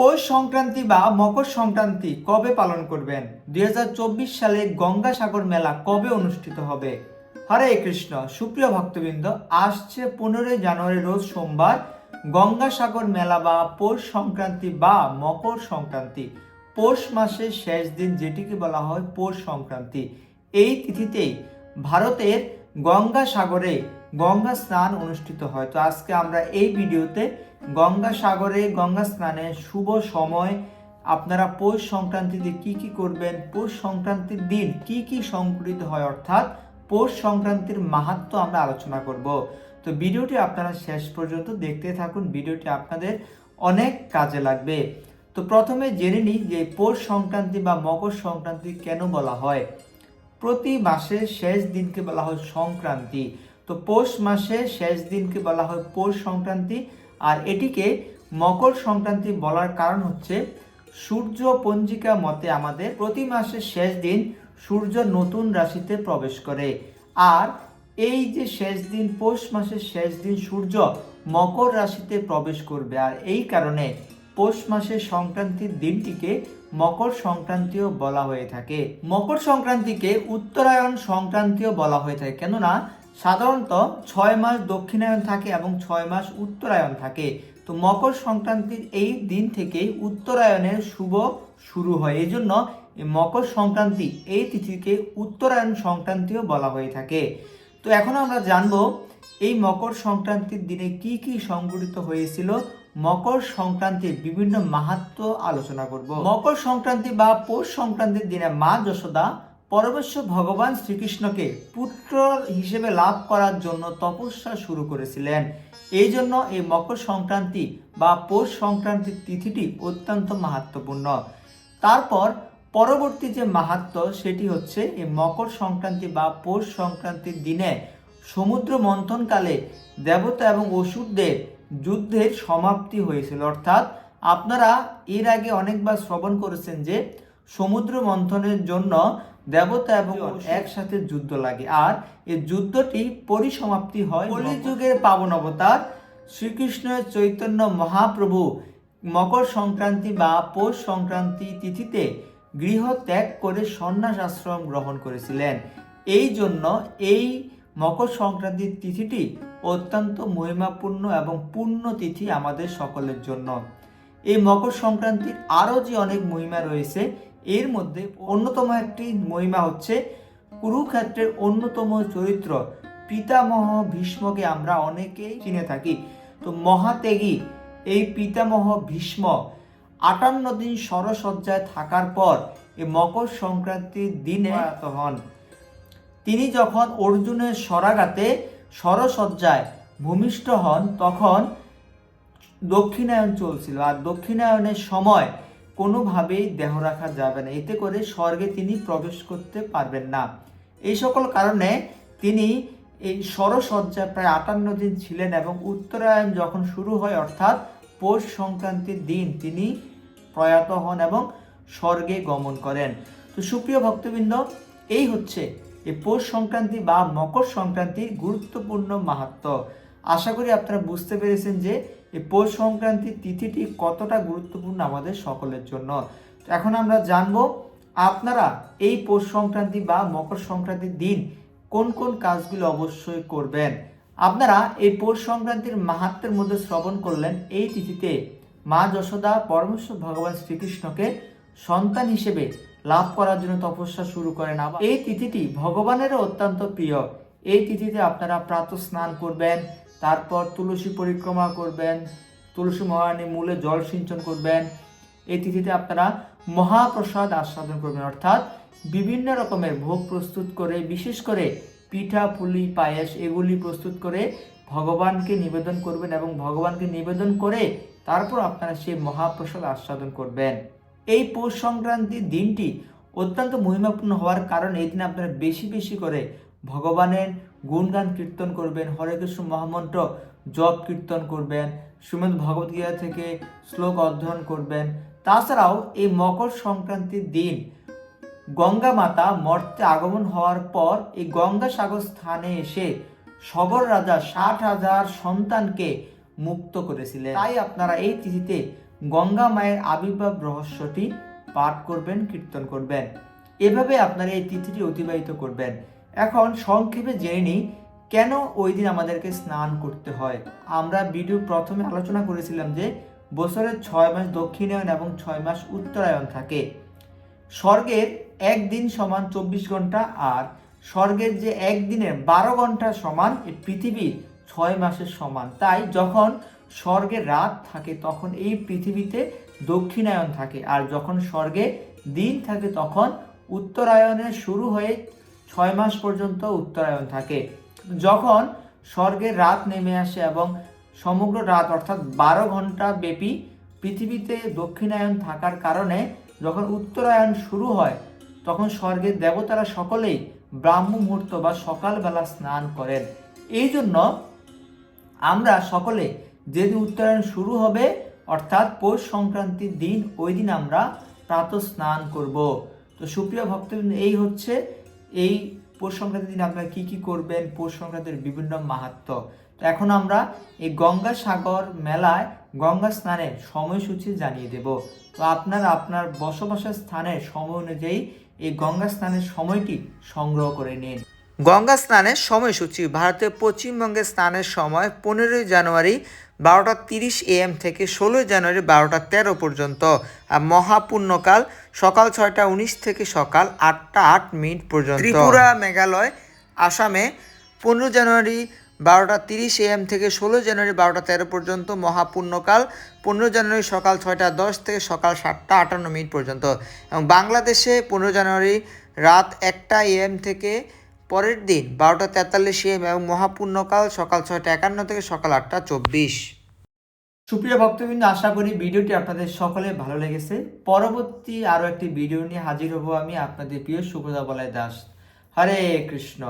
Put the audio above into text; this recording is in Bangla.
পৌষ সংক্রান্তি বা মকর সংক্রান্তি কবে পালন করবেন? দু হাজার চব্বিশ সালে গঙ্গাসাগর মেলা কবে অনুষ্ঠিত হবে? হরে কৃষ্ণ। সুপ্রিয় ভক্তবৃন্দ, আসছে পনেরোই জানুয়ারি রোজ সোমবার গঙ্গাসাগর মেলা বা পৌষ সংক্রান্তি বা মকর সংক্রান্তি পৌষ মাসের শেষ দিন যেটিকে বলা হয় পৌষ সংক্রান্তি এই তিথিতেই ভারতের গঙ্গাসাগরে গঙ্গা স্নান অনুষ্ঠিত হয়। তো আজকে আমরা এই ভিডিওতে গঙ্গা সাগরে গঙ্গা স্নানে শুভ সময়, আপনারা পৌষ সংক্রান্তিতে কি কি করবেন, পৌষ সংক্রান্তির দিন কি কি সংঘটিত হয়, অর্থাৎ পৌষ সংক্রান্তির মাহাত্ম আমরা আলোচনা করব। তো ভিডিওটি আপনারা শেষ পর্যন্ত দেখতে থাকুন, ভিডিওটি আপনাদের অনেক কাজে লাগবে। তো প্রথমে জেনে নিই যে পৌষ সংক্রান্তি বা মকর সংক্রান্তি কেন বলা হয়। প্রতি মাসের শেষ দিনকে বলা হয় সংক্রান্তি। তো পৌষ মাসের শেষ দিনকে বলা হয় পৌষ সংক্রান্তি, আর এটিকে মকর সংক্রান্তি বলার কারণ হচ্ছে সূর্য পঞ্জিকা মতে আমাদের প্রতি মাসের শেষ দিন সূর্য নতুন রাশিতে প্রবেশ করে। আর এই যে শেষ দিন, পৌষ মাসের শেষ দিন সূর্য মকর রাশিতে প্রবেশ করবে, আর এই কারণে পৌষ মাসের সংক্রান্তির দিনটিকে মকর সংক্রান্তিও বলা হয়ে থাকে। মকর সংক্রান্তিকে উত্তরায়ণ সংক্রান্তিও বলা হয়ে থাকে। কেননা সাধারণত ছয় মাস দক্ষিণায়ন থাকে এবং ছয় মাস উত্তরায়ণ থাকে। তো মকর সংক্রান্তির এই দিন থেকেই উত্তরায়ণের শুভ শুরু হয়। এই জন্য মকর সংক্রান্তি, এই তিথিকে উত্তরায়ণ সংক্রান্তিও বলা হয়ে থাকে। তো এখন আমরা জানব, এই মকর সংক্রান্তির দিনে কি কি সংঘটিত হয়েছিল? মকর সংক্রান্তির বিভিন্ন মাহাত্ম আলোচনা করব। মকর সংক্রান্তি বা পৌষ সংক্রান্তির দিনে মা যশোদা পরমেশ্বর ভগবান শ্রীকৃষ্ণকে পুত্র হিসেবে লাভ করার জন্য তপস্যা শুরু করেছিলেন। এই জন্য এই মকর সংক্রান্তি বা পৌষ সংক্রান্তির তিথিটি অত্যন্ত মাহাত্মপূর্ণ তারপর পরবর্তী যে মাহাত্ম সেটি হচ্ছে এই মকর সংক্রান্তি বা পৌষ সংক্রান্তির দিনে সমুদ্র মন্থনকালে দেবতা এবং অসুরদের যুদ্ধের সমাপ্তি হয়েছিল। অর্থাৎ আপনারা এর আগে অনেকবার শ্রবণ করেছেন যে সমুদ্র মন্থনের জন্য দেবতা এবং একসাথে যুদ্ধ লাগে। আর এই যুদ্ধটি পরিসমাপ্তি হয় কলিযুগের পাবন অবতার শ্রীকৃষ্ণ চৈতন্য মহাপ্রভু মকর সংক্রান্তি বা পৌষ সংক্রান্তি তিথিতে গৃহ ত্যাগ করে সন্ন্যাস আশ্রম গ্রহণ করেছিলেন। এই জন্য এই মকর সংক্রান্তির তিথিটি অত্যন্ত মহিমাপূর্ণ এবং পূর্ণ তিথি আমাদের সকলের জন্য। এই মকর সংক্রান্তির আরও যে অনেক মহিমা রয়েছে এর মধ্যে অন্যতম একটি মহিমা হচ্ছে কুরুক্ষেত্রের অন্যতম চরিত্র পিতামহ ভীষ্মকে আমরা অনেকেই চিনে থাকি। তো মহাত্যাগী এই পিতামহ ভীষ্ম আটান্ন দিন সরসজ্জায় থাকার পর এই মকর সংক্রান্তির দিনে হন। তিনি যখন অর্জুনের সরাগাতে সরসজ্জায় ভূমিষ্ঠ হন, তখন দক্ষিণায়ন চলছিল। আর দক্ষিণায়নের সময় কোনোভাবেই দেহ রাখা যাবে না। এতে করে স্বর্গে তিনি প্রবেশ করতে পারবেন না। এই সকল কারণে তিনি এই সরসজ্জায় প্রায় আটান্ন দিন ছিলেন এবং উত্তরায়ণ যখন শুরু হয়, অর্থাৎ পৌষ সংক্রান্তির দিন, তিনি প্রয়াত হন এবং স্বর্গে গমন করেন। তো সুপ্রিয় ভক্তবৃন্দ, এই হচ্ছে এই পৌষ সংক্রান্তি বা মকর সংক্রান্তির গুরুত্বপূর্ণ মাহাত্ম। আশা করি আপনারা বুঝতে পেরেছেন যে এই পৌষ সংক্রান্তির তিথিটি কতটা গুরুত্বপূর্ণ আমাদের সকলের জন্য? এখন আমরা জানব, আপনারা এই পৌষ সংক্রান্তি বা মকর সংক্রান্তির দিন কোন কোন কাজগুলো অবশ্যই করবেন? আপনারা এই পৌষ সংক্রান্তির মাহাত্মের মধ্যে শ্রবণ করলেন, এই তিথিতে মা যশোদা পরমেশ্বর ভগবান শ্রীকৃষ্ণকে সন্তান হিসেবে লাভ করার জন্য তপস্যা শুরু করেন। আবার এই তিথিটি ভগবানেরও অত্যন্ত প্রিয়। এই তিথিতে আপনারা প্রাতঃ স্নান করবেন তারপর তুলসী পরিক্রমা করবেন, তুলসী মহারানী মূলে জল সিঞ্চন করবেন। এই তিথিতে আপনারা মহাপ্রসাদ আস্বাদন করবেন। অর্থাৎ বিভিন্ন রকমের ভোগ প্রস্তুত করে, বিশেষ করে পিঠা, পুলি, পায়েস এগুলি প্রস্তুত করে ভগবানকে নিবেদন করবেন এবং ভগবানকে নিবেদন করে তারপর আপনারা সেই মহাপ্রসাদ আস্বাদন করবেন। এই পৌষ সংক্রান্তির দিনটি অত্যন্ত মহিমাপূর্ণ হওয়ার কারণে এই দিন আপনারা বেশি বেশি করে ভগবানের গুণগান কীর্তন করবেন, হরে কৃষ্ণ মহামন্ত্র জপ কীর্তন করবেন, শ্রীমদ ভগবদ্গীতা থেকে শ্লোক অধ্যয়ন করবেন। তাছাড়াও এই মকর সংক্রান্তির দিন গঙ্গা মাতা মর্তে আগমন হওয়ার পর এই গঙ্গা সাগর স্থানে এসে সগর রাজা ষাট হাজার সন্তানকে মুক্ত করেছিলেন। তাই আপনারা এই তিথিতে গঙ্গা মায়ের আবির্ভাব রহস্যটি পাঠ করবেন, কীর্তন করবেন। এভাবে আপনারা এই তিথিটি অতিবাহিত করবেন। এখন সংক্ষেপে জেনে নিই, কেন ওই দিন আমাদেরকে স্নান করতে হয়? আমরা ভিডিও প্রথমে আলোচনা করেছিলাম যে, বছরের ছয় মাস দক্ষিণায়ন এবং ছয় মাস উত্তরায়ণ থাকে। স্বর্গের একদিন সমান চব্বিশ ঘণ্টা আর স্বর্গের যে একদিনের বারো ঘণ্টা সমান পৃথিবীর ছয় মাসের সমান। তাই যখন স্বর্গে রাত থাকে, তখন এই পৃথিবীতে দক্ষিণায়ন থাকে। আর যখন স্বর্গে দিন থাকে, তখন উত্তরায়ণের শুরু হয়ে ছয় মাস পর্যন্ত উত্তরায়ণ থাকে। যখন স্বর্গের রাত নেমে আসে এবং সমগ্র রাত, অর্থাৎ বারো ঘণ্টা ব্যাপী পৃথিবীতে দক্ষিণায়ন থাকার কারণে যখন উত্তরায়ণ শুরু হয়, তখন স্বর্গের দেবতারা সকলেই ব্রাহ্ম মুহূর্ত বা সকালবেলা স্নান করেন। এই জন্য আমরা সকলে যেদিন উত্তরায়ণ শুরু হবে, অর্থাৎ পৌষ সংক্রান্তির দিন, ওই দিন আমরা প্রাত স্নান করব। তো সুপ্রিয় ভক্তবৃন্দ, এই হচ্ছে এই পৌষ সংক্রান্তির দিন আপনারা কী কী করবেন? পৌষ সংক্রান্তির বিভিন্ন মাহাত্ম। তো এখন আমরা এই গঙ্গা সাগর মেলায় গঙ্গা স্নানের সময়সূচি জানিয়ে দেব। তো আপনারা আপনার বসবাসের স্থানের সময় অনুযায়ী এই গঙ্গা স্নানের সময়টি সংগ্রহ করে নিন। গঙ্গা স্নানের সময়সূচি। ভারতের পশ্চিমবঙ্গে স্নানের সময় পনেরোই জানুয়ারি বারোটা তিরিশ এএম থেকে ষোলোই জানুয়ারি বারোটা তেরো পর্যন্ত আর মহাপুণ্যকাল সকাল ছয়টা উনিশ থেকে সকাল আটটা আট মিনিট পর্যন্ত। ত্রিপুরা মেঘালয়, আসামে পনেরো জানুয়ারি বারোটা তিরিশ এএম থেকে ষোলো জানুয়ারি বারোটা তেরো পর্যন্ত। মহাপুণ্যকাল পনেরো জানুয়ারি সকাল ছয়টা দশ থেকে সকাল সাতটা আটান্ন মিনিট পর্যন্ত। এবং বাংলাদেশে পনেরো জানুয়ারি রাত একটা এএম থেকে পরের দিন বারোটা তেতাল্লিশ এম এবং মহাপূর্ণকাল সকাল ছয়টা একান্ন থেকে সকাল আটটা চব্বিশ। সুপ্রিয় ভক্তবৃন্দ, আশা করি ভিডিওটি আপনাদের সকলে ভালো লেগেছে। পরবর্তী আরও একটি ভিডিও নিয়ে হাজির হব আমি আপনাদের প্রিয় সুব্রতা বলাই দাস। হরে কৃষ্ণ।